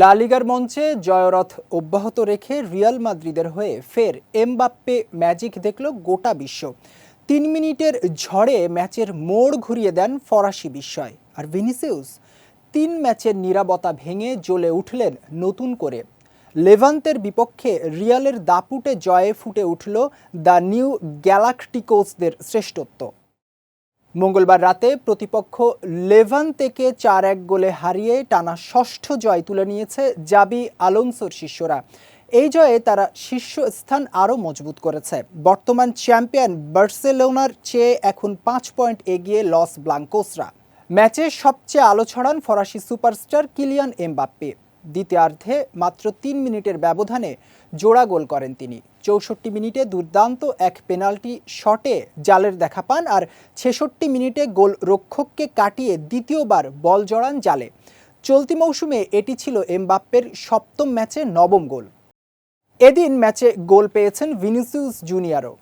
লা লিগার মঞ্চে জয়রথ অব্যাহত রেখে রিয়াল মাদ্রিদের হয়ে ফের এমবাপ্পে ম্যাজিক দেখল গোটা বিশ্ব। তিন মিনিটের ঝড়ে ম্যাচের মোড় ঘুরিয়ে দেন ফরাসি বিস্ময়। আর ভিনিসিউস, তিন ম্যাচের নিরাপত্তা ভেঙে জ্বলে উঠলেন নতুন করে। লেভান্তের বিপক্ষে রিয়ালের দাপুটে জয়ে ফুটে উঠল দ্য নিউ গ্যালাকটিকোসদের শ্রেষ্ঠত্ব। মঙ্গলবার রাতে প্রতিপক্ষ লেভান থেকে চার এক গোলে হারিয়ে টানা ষষ্ঠ জয় তুলে নিয়েছে জাবি আলোনসোর শিষ্যরা। এই জয়ে তারা শীর্ষস্থান আরও মজবুত করেছে। বর্তমান চ্যাম্পিয়ন বার্সেলোনার চেয়ে এখন পাঁচ পয়েন্ট এগিয়ে লস ব্লাঙ্কোসরা। ম্যাচে সবচেয়ে আলো ছড়ান ফরাসি সুপারস্টার কিলিয়ান এমবাপ্পে। দ্বিতীয়ার্ধে মাত্র তিন মিনিটের ব্যবধানে জোড়া গোল করেন তিনি। চৌষট্টি মিনিটে দুর্দান্ত এক পেনাল্টি শটে জালের দেখা পান আর ছেষট্টি মিনিটে গোল রক্ষককে কাটিয়ে দ্বিতীয়বার বল জড়ান জালে। চলতি মৌসুমে এটি ছিল এমবাপ্পের সপ্তম ম্যাচে নবম গোল। এদিন ম্যাচে গোল পেয়েছেন ভিনিসিউস জুনিয়রও।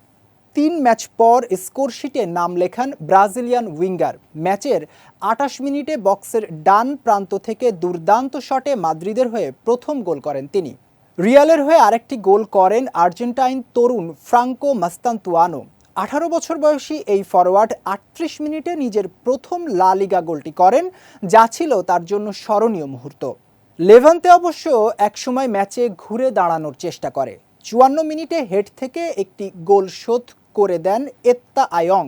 তিন ম্যাচ পর স্কোরশিটে নাম লেখান ব্রাজিলিয়ান উইঙ্গার। ম্যাচের আটাশ মিনিটে বক্সের ডান প্রান্ত থেকে দুর্দান্ত শটে মাদ্রিদের হয়ে প্রথম গোল করেন তিনি। রিয়ালের হয়ে আরেকটি গোল করেন আর্জেন্টাইন তরুণ ফ্রাঙ্কো মাস্তান্তুয়ানো। আঠারো বছর বয়সী এই ফরওয়ার্ড আটত্রিশ মিনিটে নিজের প্রথম লা লিগা গোলটি করেন, যা ছিল তার জন্য স্মরণীয় মুহূর্ত। লেভান্তে অবশ্য একসময় ম্যাচে ঘুরে দাঁড়ানোর চেষ্টা করে। চুয়ান্ন মিনিটে হেড থেকে একটি গোল শোধ করে দেন এত্তা আয়ং।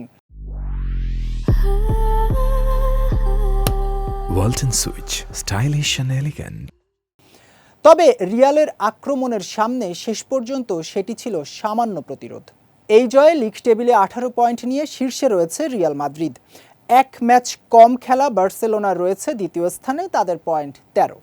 And তবে রিয়ালের আক্রমণের সামনে শেষ পর্যন্ত সেটি ছিল সামান্য প্রতিরোধ। এই জয়ে লিগ টেবিলে আঠারো পয়েন্ট নিয়ে শীর্ষে রয়েছে রিয়াল মাদ্রিদ। এক ম্যাচ কম খেলা বার্সেলোনা রয়েছে দ্বিতীয় স্থানে তাদের পয়েন্ট তেরো।